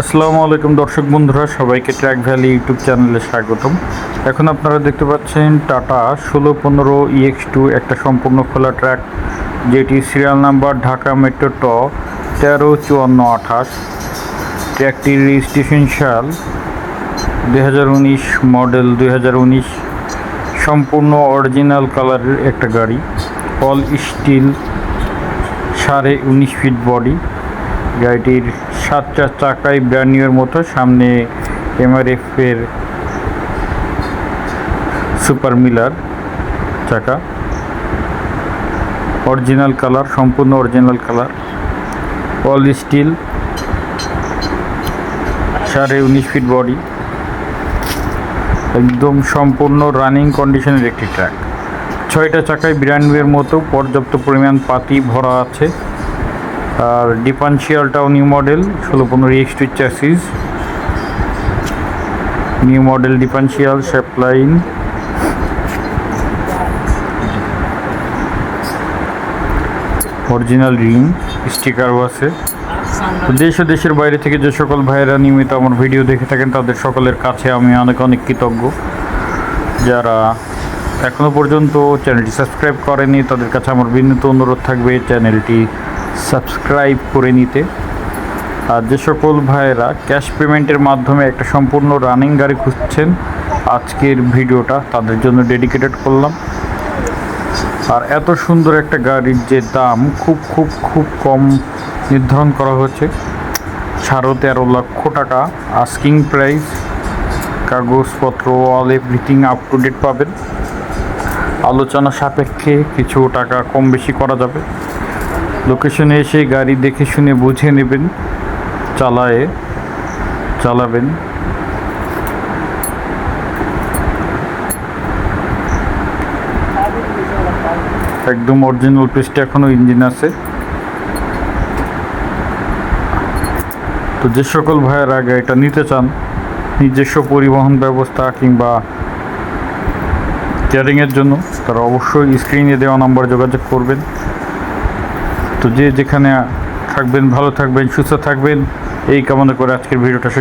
আসসালামু আলাইকুম দর্শক বন্ধুরা, সবাইকে ট্র্যাক ভ্যালি ইউটিউব চ্যানেলে স্বাগতম। এখন আপনারা দেখতে পাচ্ছেন টাটা ষোলো পনেরো ইএক্স টু একটা সম্পূর্ণ খোলা ট্র্যাক যেটি সিরিয়াল নাম্বার ঢাকা মেট্রো ট তেরো চুয়ান্ন আঠাশ। ট্র্যাকটির রেজিস্ট্রেশন সাল দুই হাজার উনিশ মডেল দুই হাজার উনিশ। সম্পূর্ণ অরিজিনাল কালারের একটা গাড়ি অল স্টিল সাড়ে উনিশ ফিট বডি গাড়িটির সাতটা চাকায় নিউয়ের মতো। সামনে এমআরএফ এর সুপার মিলার চাকা। অরিজিনাল কালার সম্পূর্ণ অরিজিনাল কালার অল স্টিল সাড়ে উনিশ ফিট বডি একদম সম্পূর্ণ রানিং কন্ডিশনের একটি ট্র্যাক ছয়টা চাকায় ব্র্যান্ড নিউয়ের মতো। পর্যাপ্ত পরিমাণ পাতি ভরা আছে। আর ডিফারেন্সিয়ালটাও নিউ মডেল ষোলো পনেরো X two chassis new model differential shape line original ring স্টিকারও আছে। দেশ ও দেশের বাইরে থেকে যে সকল ভাইয়েরা নিয়মিত আমার ভিডিও দেখে থাকেন, তাদের সকলের কাছে আমি অনেক অনেক কৃতজ্ঞ। যারা এখনও পর্যন্ত চ্যানেলটি সাবস্ক্রাইব করেনি তাদের কাছে আমার বিনীত অনুরোধ থাকবে চ্যানেলটি সাবস্ক্রাইব করে নিতে। আর যে সকল ভাইয়েরা ক্যাশ পেমেন্টের মাধ্যমে একটা সম্পূর্ণ রানিং গাড়ি খুঁজছেন, আজকের ভিডিওটা তাদের জন্য ডেডিকেটেড করলাম। আর এত সুন্দর একটা গাড়ির যে দাম খুব খুব খুব কম নির্ধারণ করা হয়েছে। সাড়ে তেরো লক্ষ টাকা আস্কিং প্রাইস কাগজপত্র all everything up to date পাবেন। আলোচনা সাপেক্ষে কিছু টাকা কম বেশি করা যাবে। লোকেশনে এসে গাড়ি দেখে শুনে বুঝে নেবেন, চালায়ে, চালাবেন। একদম অরিজিনাল পিসটা এখনও ইঞ্জিন আছে। তো যে সকল ভাইয়ের আগে এটা নিতে চান, নিজস্ব পরিবহন ব্যবস্থা কিংবা কেয়ারিংয়ের জন্য, তারা অবশ্যই স্ক্রিনে দেওয়া নাম্বার যোগাযোগ করবেন। তো যে যেখানে থাকবেন ভালো থাকবেন সুস্থ থাকবেন এই কামনা করে আজকের ভিডিওটা